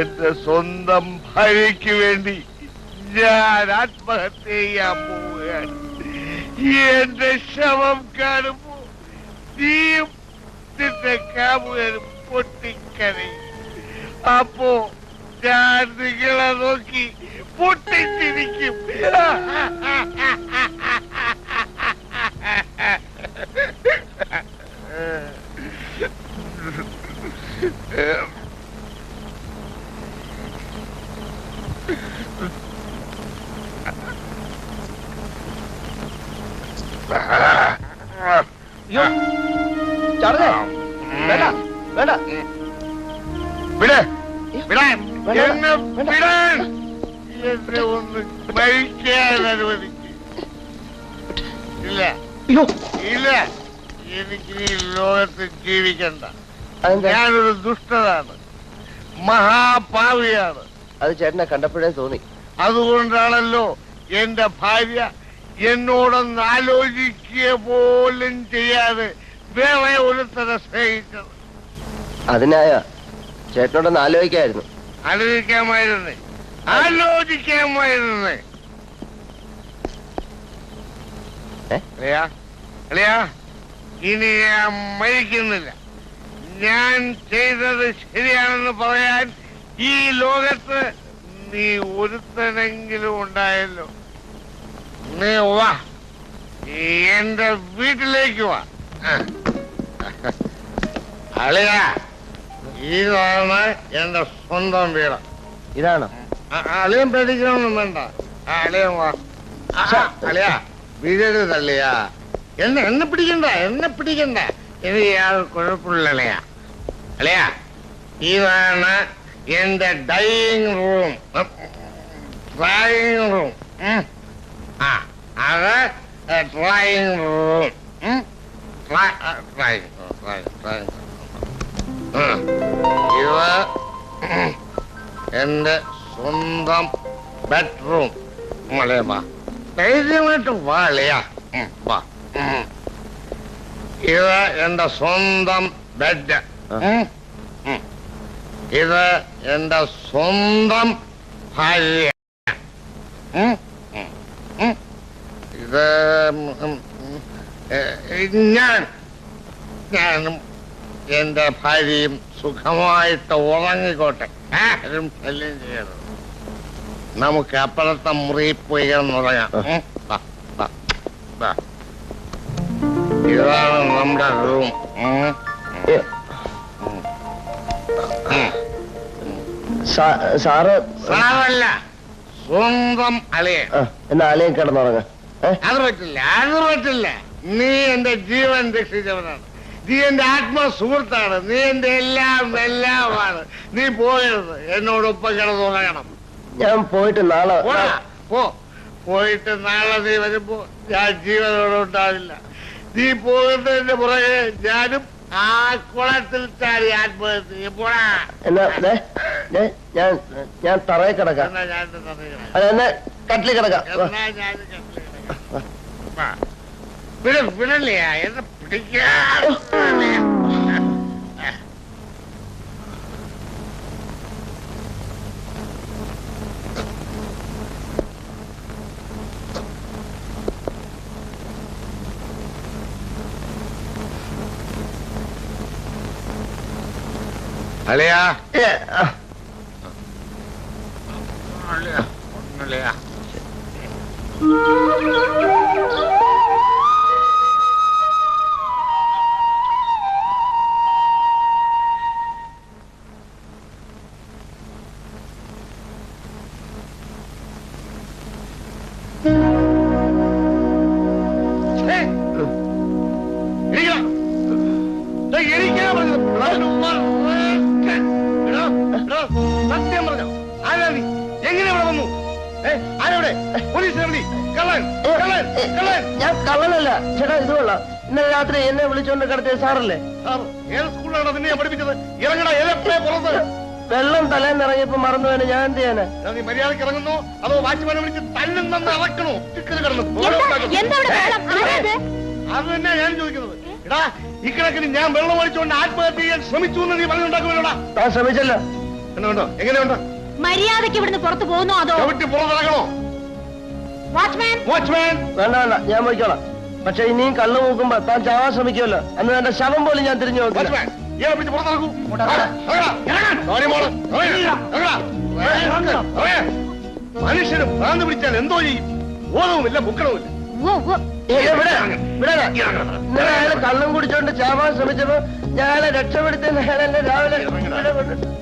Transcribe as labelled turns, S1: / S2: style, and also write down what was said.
S1: എന്റെ സ്വന്തം ഭാര്യയ്ക്ക് വേണ്ടി ഞാൻ ആത്മഹത്യ ചെയ്യാൻ പോവുകയാണ്. എന്റെ ശവം കാണുമ്പോ നീയും നിന്റെ കാമുകനും പൊട്ടിക്കരയും. അപ്പോ ഞാൻ നിങ്ങളെ നോക്കി പൊട്ടിച്ചിരിക്കും.
S2: അയ്യോ ചാർജേ വേണ്ട വേണ്ട.
S1: വിട്. വിടാൻ എന്നെ. വിടാൻ എന്നെ ഒന്ന് മരിക്കാൻ അനുവദിക്കും. ഇല്ല. ഇല്ല. എനിക്ക് ഈ ലോകത്ത് ജീവിക്കണ്ട. ഞാനൊരു ദുഷ്ടനാണ്. മഹാപാവിയാണ്.
S2: അത് ചേട്ടനെ കണ്ടപ്പോഴേ തോന്നി.
S1: അതുകൊണ്ടാണല്ലോ എന്റെ ഭാര്യ എന്നോടൊന്ന് ആലോചിക്കുക പോലും ചെയ്യാതെ വേറെ ഒരുത്തരെ സ്നേഹിച്ചത്.
S2: അതിനായ ചേട്ടനോടൊന്ന് ആലോചിക്കായിരുന്നു.
S1: ആലോചിക്കാമായിരുന്നേ. ആലോചിക്കാമായിരുന്നേ?
S2: അല്ലയാ
S1: അളിയാ? ഇനി ഞാൻ മരിക്കുന്നില്ല. ഞാൻ ചെയ്തത് ശരിയാണെന്ന് പറയാൻ ഈ ലോകത്ത് നീ ഒരുത്തനെങ്കിലും ഉണ്ടായല്ലോ. നീ വാ. എന്റെ വീട്ടിലേക്ക് വാ. അളിയാ ഇതാണ് എന്റെ സ്വന്തം വീട്.
S2: ഇതാണ്.
S1: അളിയൻ പേടിക്കണമെന്നും വേണ്ട. അളിയൻ വാ. അളിയാ വീട് തള്ളിയാ എന്നെ എന്നെ പിടിക്കണ്ട എന്നെ പിടിക്കണ്ട എനിക്ക് യാതൊരു കുഴപ്പമില്ല അളിയാ അളിയാ ഇതാണ് എന്റെ ഡൈനിങ് റൂം ഡ്രായിങ് റൂം ആ അത് drawing room drawing drawing drawing ഇത് എന്റെ സ്വന്തം ബെഡ്റൂം മലയമ്മ ധൈര്യമായിട്ട് വാളിയാ വാ ഉം. ഇത് എന്റെ സ്വന്തം ബെഡ്. ഇത് എന്റെ സ്വന്തം ഭാര്യ. ഇത് ഞാൻ ഞാനും എന്റെ ഭാര്യയും സുഖമായിട്ട് ഉറങ്ങിക്കോട്ടെ. ആരും ശല്യം ചെയ്യരുത്. നമുക്ക് അപ്പുറത്തെ മുറിയിൽ പോയി കിടന്നുറങ്ങാം വാ, വാ. ഇതാണ് നമ്മുടെ റൂം
S2: സാ- സാറ്
S1: സാറല്ല. സ്വന്തം അളിയൻ.
S2: എന്നാ ആലയം കിടന്നുറങ്ങ.
S1: അത് പറ്റില്ല അത് പറ്റില്ല. നീ എന്റെ ജീവൻ രക്ഷിച്ചവനാണ്. നീ എന്റെ ആത്മസുഹൃത്താണ്. നീ എന്റെ എല്ലാം എല്ലാമാണ്. നീ പോകരുത് എന്നോടൊപ്പം കിടന്നുറങ്ങണം.
S2: ഞാൻ പോയിട്ട് നാളെ
S1: പോ. പോയിട്ട് നാളെ നീ വരുമ്പോ ഞാൻ ജീവനോടെ ഉണ്ടാവില്ല. നീ പോകുന്നതിന്റെ പുറകെ ഞാനും ആ കുളത്തിൽ ചാടി ആത്മഹത്യ. പോടാ
S2: എന്നാ ദേ, ദേ, ഞാൻ ഞാൻ തറയെ കിടക്കാം
S1: എന്നാ ഞാൻ ഇത് തന്നിരിക്കണം.
S2: അല്ല എന്നാ കട്ടിൽ കിടക്കാം വാ.
S1: എന്നാ ഞാൻ. വാ. വിട വിടല്ലേ എന്നെ പിടിക്കാ അളിയാ
S2: ഏ, ആ, ഞാൻ കള്ളനല്ല. ചേട്ടാ ഇത് കൊള്ളാം. ഇന്നലെ രാത്രി എന്നെ വിളിച്ചോണ്ട് കിടത്തിയ സാറല്ലേ?
S1: സാർ ഏത് സ്കൂളിലാണ് നിന്നെ ഞാൻ പഠിപ്പിച്ചത്? ഇറങ്ങടാ ഏതെപ്പോഴേ പുറത്ത്?
S2: വെള്ളം തലേന്ന് ഇറങ്ങിയപ്പോ മറന്നു വേണം ഞാൻ എന്ത് ചെയ്യാനാ?
S1: നീ മര്യാദയ്ക്ക് ഇറങ്ങുന്നു അതോ വാച്ച്മാനെ വിളിച്ച് ഇറക്കണോ ഞാൻ ചോദിക്കുന്നത്. എടാ ഇക്കണക്കിന് ഞാൻ വെള്ളം ഒഴിച്ചുകൊണ്ട് ആത്മഹത്യ ചെയ്യാൻ ശ്രമിച്ചു എന്ന് നീ പറഞ്ഞുണ്ടാക്കുമല്ലോടാ?
S2: താൻ ശ്രമിച്ചല്ല.
S1: എന്നുണ്ടോ എങ്ങനെയുണ്ടോ?
S3: മര്യാദയ്ക്ക് ഇവിടുന്ന് പുറത്തു പോകുന്നോ അതോ?
S1: പുറത്തിറങ്ങണോ?
S2: വേണ്ട വേണ്ട ഞാൻ പോയിക്കോളാം. പക്ഷെ ഇനിയും കള്ളു നോക്കുമ്പോ താൻ ചാവാൻ ശ്രമിക്കുമല്ലോ അന്ന് എന്റെ ശവം പോലും ഞാൻ തിരിഞ്ഞു
S1: മനുഷ്യന് ഭ്രാന്ത് പിടിച്ചാൽ എന്തോ ചെയ്യും. ബോധവുമില്ല
S2: അയാൾ കള്ളും കുടിച്ചോണ്ട് ചാവാൻ ശ്രമിച്ചപ്പോ ഞാൻ രക്ഷപ്പെടുത്തി രാവിലെ